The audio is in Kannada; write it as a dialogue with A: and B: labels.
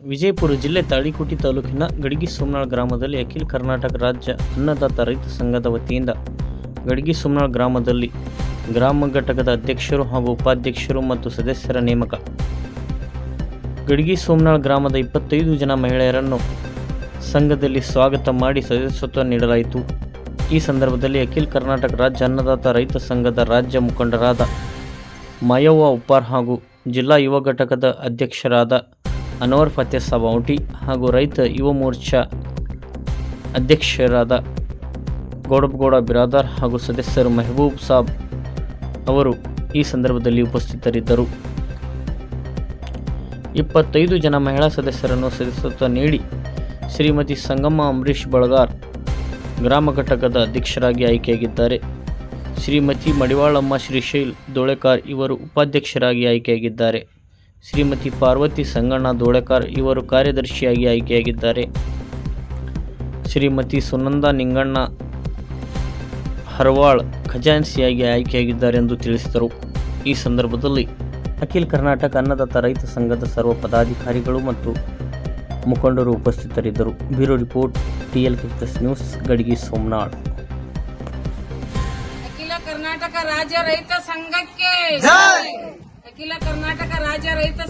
A: ವಿಜಯಪುರ ಜಿಲ್ಲೆ ತಾಳಿಕೋಟಿ ತಾಲೂಕಿನ ಗಡಿಗಿ ಸೋಮನಾಳ್ ಗ್ರಾಮದಲ್ಲಿ ಅಖಿಲ ಕರ್ನಾಟಕ ರಾಜ್ಯ ಅನ್ನದಾತ ರೈತ ಸಂಘದ ವತಿಯಿಂದ ಗಡಿಗಿ ಸೋಮನಾಳ್ ಗ್ರಾಮದಲ್ಲಿ ಗ್ರಾಮ ಘಟಕದ ಅಧ್ಯಕ್ಷರು ಹಾಗೂ ಉಪಾಧ್ಯಕ್ಷರು ಮತ್ತು ಸದಸ್ಯರ ನೇಮಕ. ಗಡಿಗಿ ಸೋಮನಾಳ್ ಗ್ರಾಮದ ಇಪ್ಪತ್ತೈದು ಜನ ಮಹಿಳೆಯರನ್ನು ಸಂಘದಲ್ಲಿ ಸ್ವಾಗತ ಮಾಡಿ ಸದಸ್ಯತ್ವ ನೀಡಲಾಯಿತು. ಈ ಸಂದರ್ಭದಲ್ಲಿ ಅಖಿಲ ಕರ್ನಾಟಕ ರಾಜ್ಯ ಅನ್ನದಾತ ರೈತ ಸಂಘದ ರಾಜ್ಯ ಮುಖಂಡರಾದ ಮಾಯವ್ವ ಉಪ್ಪಾರ್ ಹಾಗೂ ಜಿಲ್ಲಾ ಯುವ ಘಟಕದ ಅಧ್ಯಕ್ಷರಾದ ಅನ್ವರ್ ಫತೇ ಸಾಬೌಟಿ ಹಾಗೂ ರೈತ ಯುವ ಮೋರ್ಚಾ ಅಧ್ಯಕ್ಷರಾದ ಗೌಡಬಗೌಡ ಬಿರಾದಾರ್ ಹಾಗೂ ಸದಸ್ಯರು ಮೆಹಬೂಬ್ ಸಾಬ್ ಅವರು ಈ ಸಂದರ್ಭದಲ್ಲಿ ಉಪಸ್ಥಿತರಿದ್ದರು. ಇಪ್ಪತ್ತೈದು ಜನ ಮಹಿಳಾ ಸದಸ್ಯರನ್ನು ಸದಸ್ಯತ್ವ ನೀಡಿ ಶ್ರೀಮತಿ ಸಂಗಮ್ಮ ಅಂಬರೀಷ್ ಬಳಗಾರ್ ಗ್ರಾಮ ಘಟಕದ ಅಧ್ಯಕ್ಷರಾಗಿ ಆಯ್ಕೆಯಾಗಿದ್ದಾರೆ. ಶ್ರೀಮತಿ ಮಡಿವಾಳಮ್ಮ ಶ್ರೀಶೈಲ್ ದೊಳೆಕಾರ್ ಇವರು ಉಪಾಧ್ಯಕ್ಷರಾಗಿ ಆಯ್ಕೆಯಾಗಿದ್ದಾರೆ. ಶ್ರೀಮತಿ ಪಾರ್ವತಿ ಸಂಗಣ್ಣ ದೋಳೆಕಾರ್ ಇವರು ಕಾರ್ಯದರ್ಶಿಯಾಗಿ ಆಯ್ಕೆಯಾಗಿದ್ದಾರೆ. ಶ್ರೀಮತಿ ಸುನಂದ ನಿಂಗಣ್ಣ ಹರವಾಳ್ ಖಜಾನ್ಸಿಯಾಗಿ ಆಯ್ಕೆಯಾಗಿದ್ದಾರೆ ಎಂದು ತಿಳಿಸಿದರು. ಈ ಸಂದರ್ಭದಲ್ಲಿ ಅಖಿಲ ಕರ್ನಾಟಕ ಅನ್ನದಾತ ರೈತ ಸಂಘದ ಸರ್ವ ಪದಾಧಿಕಾರಿಗಳು ಮತ್ತು ಮುಖಂಡರು ಉಪಸ್ಥಿತರಿದ್ದರು. ಬ್ಯೂರೋ ರಿಪೋರ್ಟ್ ಟಿಎಲ್ ಕೆಸ್ ನ್ಯೂಸ್ ಗಡಿಗಿ ಸೋಮನಾಳ್.
B: ಅಖಿಲ ಕರ್ನಾಟಕ ರಾಜ್ಯ ರೈತ ಸಂಘಕ್ಕೆ ಅಖಿಲ ಕರ್ನಾಟಕ ರಾಜ್ಯ ರೈತ